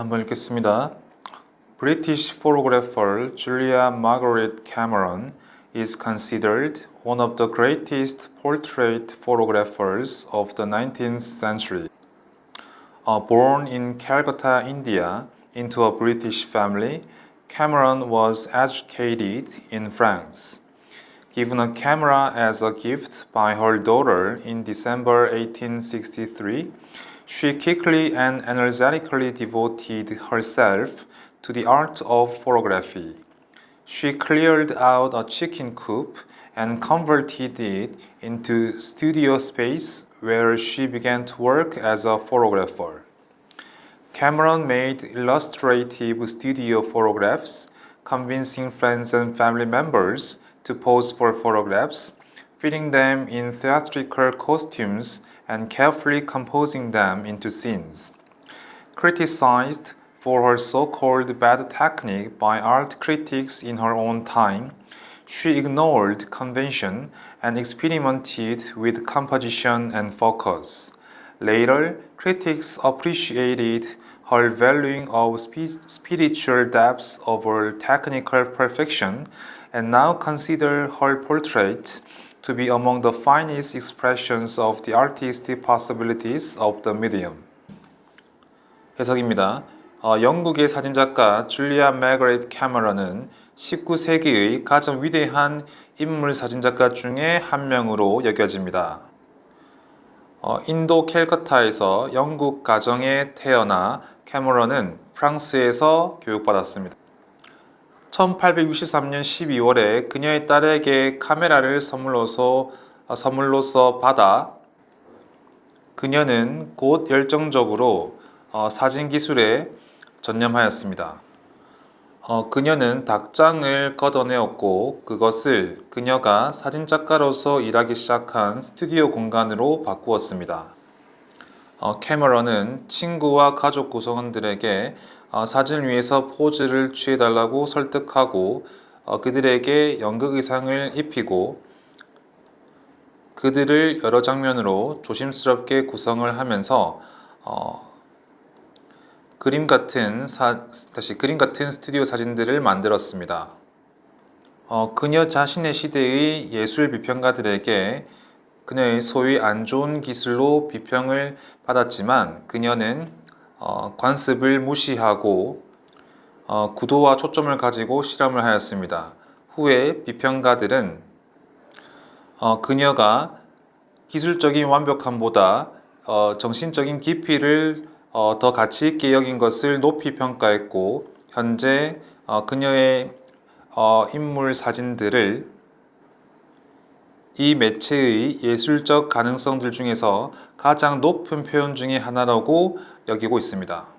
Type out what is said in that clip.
한번 읽겠습니다. British photographer Julia Margaret Cameron is considered one of the greatest portrait photographers of the 19th century. Uh, born in Calcutta, India, into a British family, Cameron was educated in France. Given a camera as a gift by her daughter in December 1863, she quickly and energetically devoted herself to the art of photography. She cleared out a chicken coop and converted it into studio space where she began to work as a photographer. Cameron made illustrative studio photographs, convincing friends and family members to pose for photographs, fitting them in theatrical costumes, and carefully composing them into scenes. Criticized for her so called bad technique by art critics in her own time, she ignored convention and experimented with composition and focus. Later, critics appreciated her valuing of spi- spiritual depths over technical perfection and now consider her portraits to be among the finest expressions of the artistic possibilities of the medium. 해석입니다. 어, 영국의 사진작가 줄리아 매거릿 캐머런은 19세기의 가장 위대한 인물 사진작가 중에 한 명으로 여겨집니다. 어, 인도 캘커타에서 영국 가정에 태어나 캐머런은 프랑스에서 교육받았습니다. 1863년 12월에 그녀의 딸에게 카메라를 선물로서, 어, 선물로서 받아 그녀는 곧 열정적으로 어, 사진 기술에 전념하였습니다. 어, 그녀는 닭장을 걷어내었고 그것을 그녀가 사진작가로서 일하기 시작한 스튜디오 공간으로 바꾸었습니다. 어, 캐머런은 친구와 가족 구성원들에게 어, 사진을 위해서 포즈를 취해달라고 설득하고 어, 그들에게 연극 의상을 입히고 그들을 여러 장면으로 조심스럽게 구성을 하면서 어, 그림 같은 사, 다시 그림 같은 스튜디오 사진들을 만들었습니다. 어, 그녀 자신의 시대의 예술 비평가들에게 그녀의 소위 안 좋은 기술로 비평을 받았지만 그녀는 어, 관습을 무시하고 어, 구도와 초점을 가지고 실험을 하였습니다. 후에 비평가들은 어, 그녀가 기술적인 완벽함보다 어, 정신적인 깊이를 어, 더 가치 있게 여긴 것을 높이 평가했고 현재 어, 그녀의 어, 인물 사진들을 이 매체의 예술적 가능성들 중에서 가장 높은 표현 중의 하나라고 여기고 있습니다.